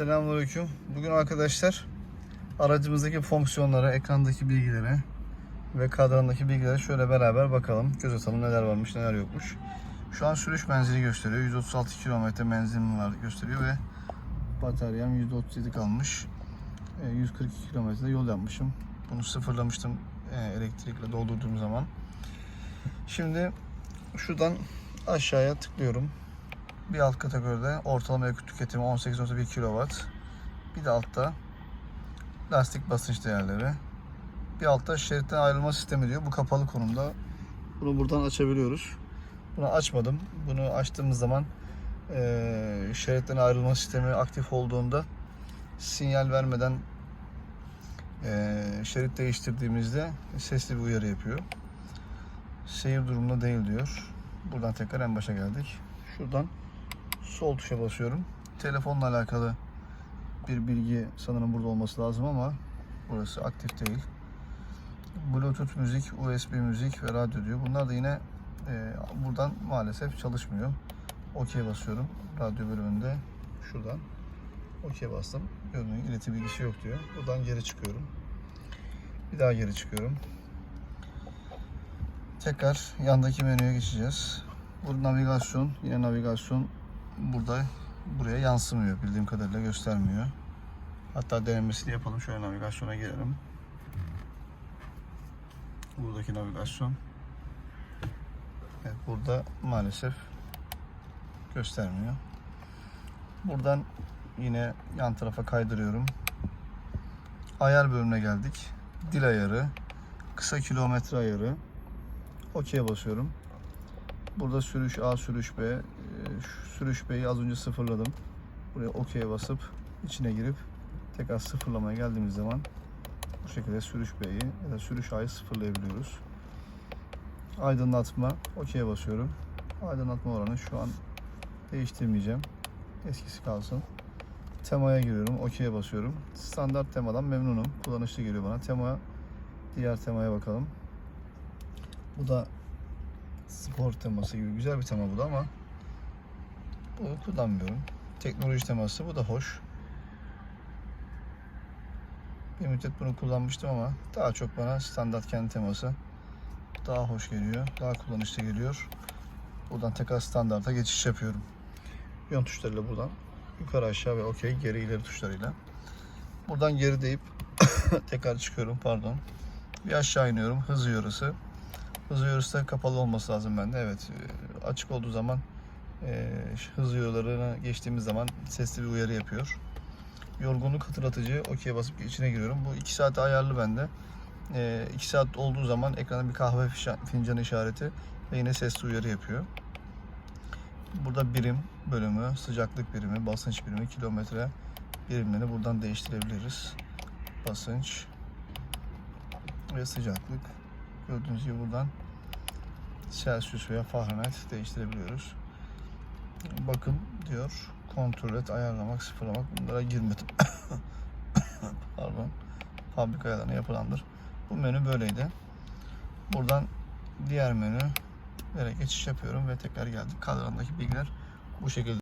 Selamünaleyküm. Bugün arkadaşlar aracımızdaki fonksiyonlara, ekrandaki bilgilere ve kadrandaki bilgilere şöyle beraber bakalım. Göz atalım neler varmış, neler yokmuş. Şu an sürüş menzili gösteriyor. 136 kilometre menzilim var gösteriyor ve bataryam %37 kalmış. E, 142 kilometre yol yapmışım. Bunu sıfırlamıştım e, elektrikle doldurduğum zaman. Şimdi şuradan aşağıya tıklıyorum. Bir alt kategoride ortalama yakıt tüketimi 18.1 kW. Bir de altta lastik basınç değerleri. Bir altta şeritten ayrılma sistemi diyor. Bu kapalı konumda. Bunu buradan açabiliyoruz. Bunu açmadım. Bunu açtığımız zaman eee şeritten ayrılma sistemi aktif olduğunda sinyal vermeden eee şerit değiştirdiğimizde sesli bir uyarı yapıyor. Seyir durumunda değil diyor. Buradan tekrar en başa geldik. Şuradan sol tuşa basıyorum. Telefonla alakalı bir bilgi sanırım burada olması lazım ama burası aktif değil. Bluetooth müzik, USB müzik ve radyo diyor. Bunlar da yine e, buradan maalesef çalışmıyor. OK basıyorum. Radyo bölümünde şuradan OK bastım. Gördüğünüz gibi ileti bilgisi yok diyor. Buradan geri çıkıyorum. Bir daha geri çıkıyorum. Tekrar yandaki menüye geçeceğiz. Bu navigasyon, yine navigasyon burada buraya yansımıyor bildiğim kadarıyla göstermiyor. Hatta denemesini yapalım. Şöyle navigasyona girelim. Buradaki navigasyon. Evet, burada maalesef göstermiyor. Buradan yine yan tarafa kaydırıyorum. Ayar bölümüne geldik. Dil ayarı, kısa kilometre ayarı. OK'ye basıyorum. Burada sürüş A, sürüş B. Sürüş B'yi az önce sıfırladım. Buraya OK'ye basıp içine girip tekrar sıfırlamaya geldiğimiz zaman bu şekilde sürüş B'yi ya da sürüş A'yı sıfırlayabiliyoruz. Aydınlatma OK'ye basıyorum. Aydınlatma oranı şu an değiştirmeyeceğim. Eskisi kalsın. Temaya giriyorum. OK'ye basıyorum. Standart temadan memnunum. Kullanışlı geliyor bana. Tema diğer temaya bakalım. Bu da spor teması gibi güzel bir tema bu da ama bunu kullanmıyorum. Teknoloji teması bu da hoş. Bir müddet bunu kullanmıştım ama daha çok bana standart kendi teması daha hoş geliyor. Daha kullanışlı geliyor. Buradan tekrar standarta geçiş yapıyorum. Yön tuşlarıyla buradan yukarı aşağı ve okey geri ileri tuşlarıyla. Buradan geri deyip tekrar çıkıyorum pardon. Bir aşağı iniyorum. Hız uyarısı. Hız uyarısı da kapalı olması lazım bende. Evet e, açık olduğu zaman hız uyarılarına geçtiğimiz zaman sesli bir uyarı yapıyor. Yorgunluk hatırlatıcı okey basıp içine giriyorum. Bu 2 saat ayarlı bende. 2 saat olduğu zaman ekranda bir kahve fincanı işareti ve yine sesli uyarı yapıyor. Burada birim bölümü, sıcaklık birimi, basınç birimi, kilometre birimlerini buradan değiştirebiliriz. Basınç ve sıcaklık. Gördüğünüz gibi buradan Celsius veya Fahrenheit değiştirebiliyoruz. Bakım diyor. Kontrol et, ayarlamak, sıfırlamak. Bunlara girmedim. Pardon. Fabrika ayarlarına yapılandır. Bu menü böyleydi. Buradan diğer menü geçiş yapıyorum ve tekrar geldik. Kadrandaki bilgiler bu şekilde.